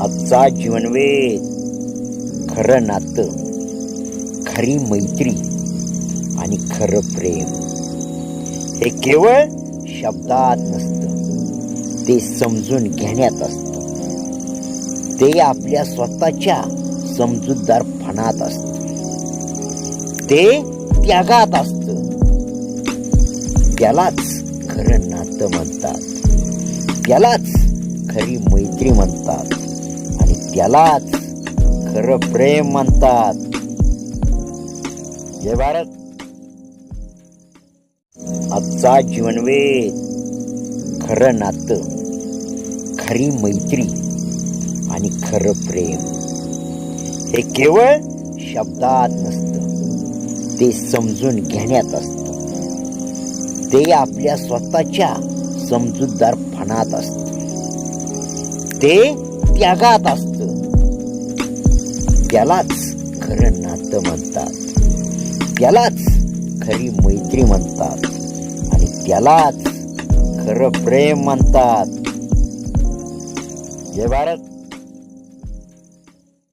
आजचा जीवनवेद खरं नातं खरी मैत्री आणि खरं प्रेम. हे केवळ शब्दात नसतं. ते समजून घेण्यात असतं. ते आपल्या स्वतःच्या समजूतदारपणात असतं. ते त्यागात असतं. त्यालाच खरं नातं म्हणतात. त्यालाच खरी मैत्री म्हणतात. त्यालाच खरं प्रेम म्हणतात. जय भारत. आजचा जीवनवेद खरं नातं खरी मैत्री आणि खरं प्रेम. हे केवळ शब्दात नसतं. ते समजून घेण्यात असतं. ते आपल्या स्वतःच्या समजूतदारपणात असतं. ते त्यागात असतं. त्यालाच खरं नातं म्हणतात. त्यालाच खरी मैत्री म्हणतात. आणि त्यालाच खरं प्रेम म्हणतात. जय भारत.